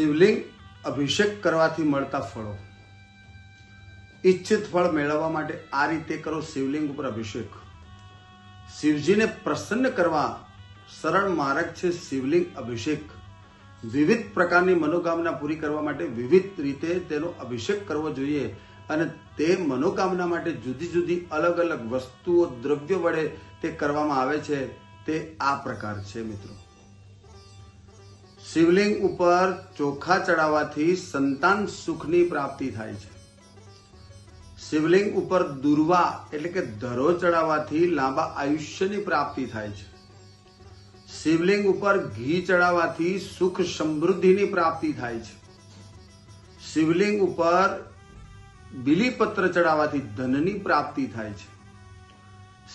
શિવલિંગ અભિષેક કરવાથી મળતા ફળો. ઈચ્છિત ફળ મેળવવા માટે આ રીતે કરો શિવલિંગ ઉપર અભિષેક. શિવજીને પ્રસન્ન કરવા સરળ માર્ગ છે શિવલિંગ અભિષેક. વિવિધ પ્રકારની મનોકામના પૂરી કરવા માટે વિવિધ રીતે તેનો અભિષેક કરવો જોઈએ અને તે મનોકામના માટે જુદી જુદી અલગ અલગ વસ્તુઓ દ્રવ્યો વડે તે કરવામાં આવે છે તે આ પ્રકાર છે મિત્રો. શિવલિંગ ઉપર ચોખા ચડાવવાથી સંતાન સુખની પ્રાપ્તિ થાય છે. શિવલિંગ ઉપર દુર્વા એટલે કે ધરો ચડાવવાથી લાંબા આયુષ્યની પ્રાપ્તિ થાય છે. શિવલિંગ ઉપર ઘી ચડાવવાથી સુખ સમૃદ્ધિની પ્રાપ્તિ થાય છે. શિવલિંગ ઉપર બિલીપત્ર ચડાવવાથી ધનની પ્રાપ્તિ થાય છે.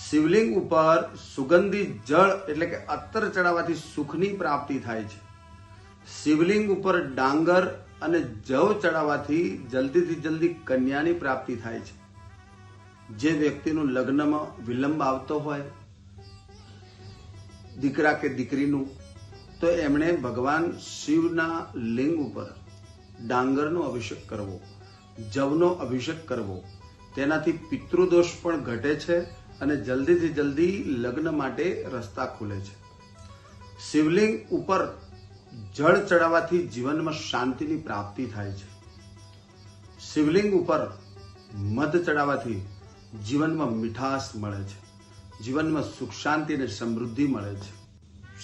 શિવલિંગ ઉપર સુગંધિત જળ એટલે કે અત્તર ચડાવવાથી સુખની પ્રાપ્તિ થાય છે. શિવલિંગ ઉપર ડાંગર અને જવ ચડાવવાથી જલ્દીથી જલ્દી કન્યાની પ્રાપ્તિ થાય છે. જે વ્યક્તિનું લગ્નમાં વિલંબ આવતો હોય, દીકરા કે દીકરીનું, તો એમણે ભગવાન શિવના લિંગ ઉપર ડાંગરનો અભિષેક કરવો, જવનો અભિષેક કરવો. તેનાથી પિતૃદોષ પણ ઘટે છે અને જલ્દીથી જલ્દી લગ્ન માટે રસ્તા ખુલે છે. શિવલિંગ ઉપર જળ ચડાવવાથી જીવનમાં શાંતિની પ્રાપ્તિ થાય છે. શિવલિંગ ઉપર મધ ચડાવવાથી જીવનમાં મીઠાશ મળે છે. જીવનમાં સુખ શાંતિ અને સમૃદ્ધિ મળે છે.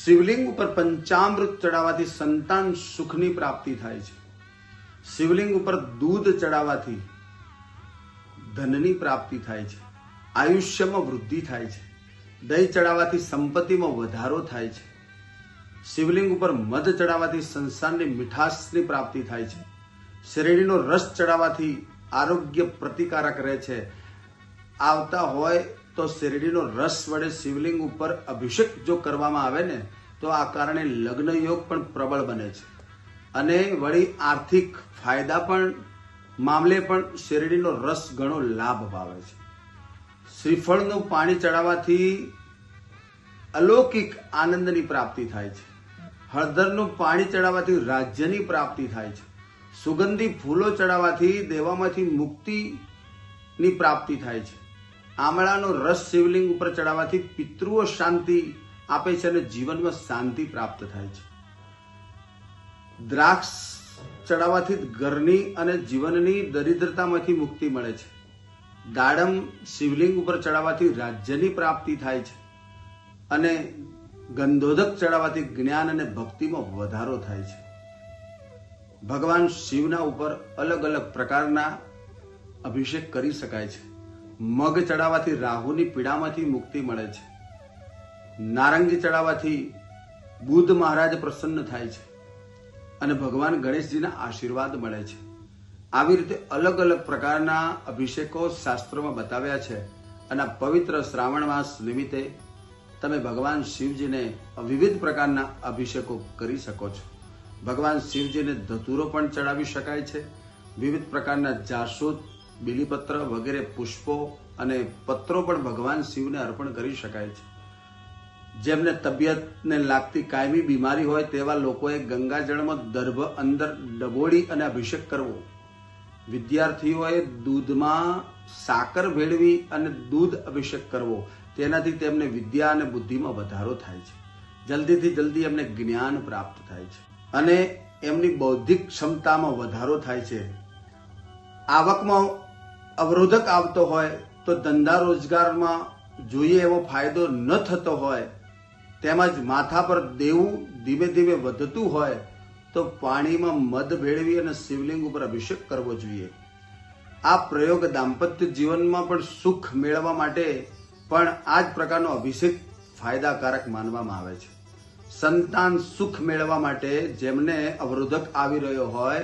શિવલિંગ ઉપર પંચામૃત ચડાવવાથી સંતાન સુખની પ્રાપ્તિ થાય છે. શિવલિંગ ઉપર દૂધ ચડાવવાથી ધનની પ્રાપ્તિ થાય છે. આયુષ્યમાં વૃદ્ધિ થાય છે. દહીં ચડાવવાથી સંપત્તિમાં વધારો થાય છે. શિવલિંગ ઉપર મધ ચડાવવાથી સંસારની મીઠાશની પ્રાપ્તિ થાય છે. શેરડીનો રસ ચડાવવાથી આરોગ્ય પ્રતિકારક રહે છે. આવતા હોય તો શેરડીનો રસ વડે શિવલિંગ ઉપર અભિષેક જો કરવામાં આવે ને, તો આ કારણે લગ્ન યોગ પણ પ્રબળ બને છે. અને વળી આર્થિક ફાયદા પણ, મામલે પણ શેરડીનો રસ ઘણો લાભ પાવે છે. શ્રીફળનું પાણી ચડાવવાથી અલૌકિક આનંદની પ્રાપ્તિ થાય છે. હળદરનું પાણી ચડાવવાથી રાજ્યની પ્રાપ્તિ થાય છે. સુગંધી ફૂલો ચડાવવાથી દેવામાંથી મુક્તિની પ્રાપ્તિ થાય છે. આમળાનો રસ શિવલિંગ ઉપર ચડાવવાથી પિતૃઓ શાંતિ આપે છે અને જીવનમાં શાંતિ પ્રાપ્ત થાય છે. દ્રાક્ષ ચડાવવાથી ઘરની અને જીવનની દરિદ્રતામાંથી મુક્તિ મળે છે. દાડમ શિવલિંગ ઉપર ચડાવવાથી રાજ્યની પ્રાપ્તિ થાય છે. અને ગંધોદક ચડાવવાથી જ્ઞાન અને ભક્તિમાં વધારો થાય છે. ભગવાન શિવના ઉપર અલગ અલગ પ્રકારના અભિષેક કરી શકાય છે. મગ ચડાવવાથી રાહુની પીડામાંથી મુક્તિ મળે છે. નારંગી ચડાવવાથી બુદ્ધ મહારાજ પ્રસન્ન થાય છે અને ભગવાન ગણેશજીના આશીર્વાદ મળે છે. આવી રીતે અલગ અલગ પ્રકારના અભિષેકો શાસ્ત્રોમાં બતાવ્યા છે અને પવિત્ર શ્રાવણ માસ નિમિત્તે તમે ભગવાન શિવજીને વિવિધ પ્રકારના અભિષેકો કરી શકો છો. ભગવાન શિવજીને ધતુરો પણ ચડાવી શકાય છે. વિવિધ પ્રકારના જાસૂદ, બિલીપત્ર વગેરે પુષ્પો અને પત્રો પણ ભગવાન શિવને અર્પણ કરી શકાય છે. જેમને તબિયતને લાગતી કાયમી બીમારી હોય તેવા લોકોએ ગંગાજળમાં દર્ભ અંદર ડબોળી અને અભિષેક કરવો. વિદ્યાર્થીઓએ દૂધમાં સાકર ભેળવી અને દૂધ અભિષેક કરવો. તેનાથી તેમને વિદ્યા અને બુદ્ધિમાં વધારો થાય છે. જલ્દીથી જલ્દી એમને જ્ઞાન પ્રાપ્ત થાય છે. અને એમની બૌદ્ધિક ક્ષમતામાં વધારો થાય છે. આવકમાં અવરોધક આવતો હોય તો ધંધા રોજગારમાં જોઈએ એવો ફાયદો ન થતો હોય, તેમજ માથા પર દેવું ધીમે ધીમે વધતું હોય, તો પાણીમાં મધ ભેળવી અને શિવલિંગ ઉપર અભિષેક કરવો જોઈએ. આ પ્રયોગ દાંપત્ય જીવનમાં પણ સુખ મેળવવા માટે પણ આ જ પ્રકારનો અભિષેક ફાયદાકારક માનવામાં આવે છે. સંતાન સુખ મેળવવા માટે જેમને અવરોધક આવી રહ્યો હોય,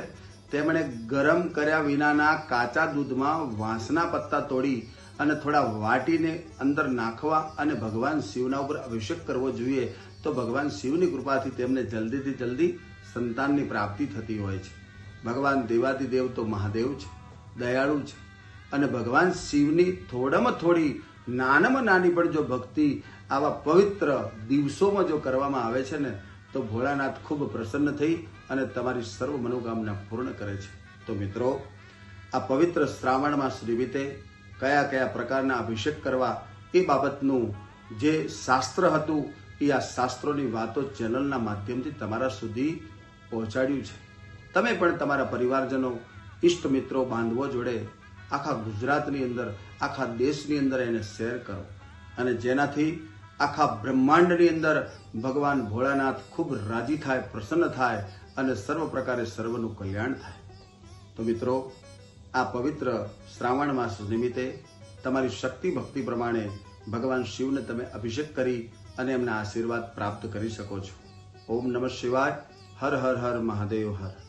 તેમણે ગરમ કર્યા વિનાના કાચા દૂધમાં વાંસના પત્તા તોડી અને થોડા વાટીને અંદર નાખવા અને ભગવાન શિવના ઉપર અભિષેક કરવો જોઈએ, તો ભગવાન શિવની કૃપાથી તેમને જલ્દીથી જલ્દી સંતાનની પ્રાપ્તિ થતી હોય છે. ભગવાન દેવાદિદેવ તો મહાદેવ છે દયાળુ છે અને ભગવાન શિવની થોડામાં થોડી નાનામાં નાની પણ જો ભક્તિ આવા પવિત્ર દિવસોમાં જો કરવામાં આવે છે ને, તો ભોળાનાથ ખૂબ પ્રસન્ન થઈ અને તમારી સર્વ મનોકામના પૂર્ણ કરે છે. તો મિત્રો, આ પવિત્ર શ્રાવણ માસ નિમિત્તે કયા કયા પ્રકારના અભિષેક કરવા એ બાબતનું જે શાસ્ત્ર હતું, એ આ શાસ્ત્રોની વાતો ચેનલના માધ્યમથી તમારા સુધી પહોંચાડ્યું છે. તમે પણ તમારા પરિવારજનો ઇષ્ટ મિત્રો બાંધવો જોડે આખા ગુજરાતની અંદર, આખા દેશની અંદર એને શેર કરો. અને જેનાથી આખા બ્રહ્માંડની અંદર ભગવાન ભોળાનાથ ખૂબ રાજી થાય, પ્રસન્ન થાય અને સર્વ પ્રકારે સર્વનું કલ્યાણ થાય. તો મિત્રો, આ પવિત્ર શ્રાવણ માસ નિમિત્તે તમારી શક્તિ ભક્તિ પ્રમાણે ભગવાન શિવને તમે અભિષેક કરી અને એમના આશીર્વાદ પ્રાપ્ત કરી શકો છો. ઓમ નમઃ શિવાય. હર હર હર મહાદેવ હર.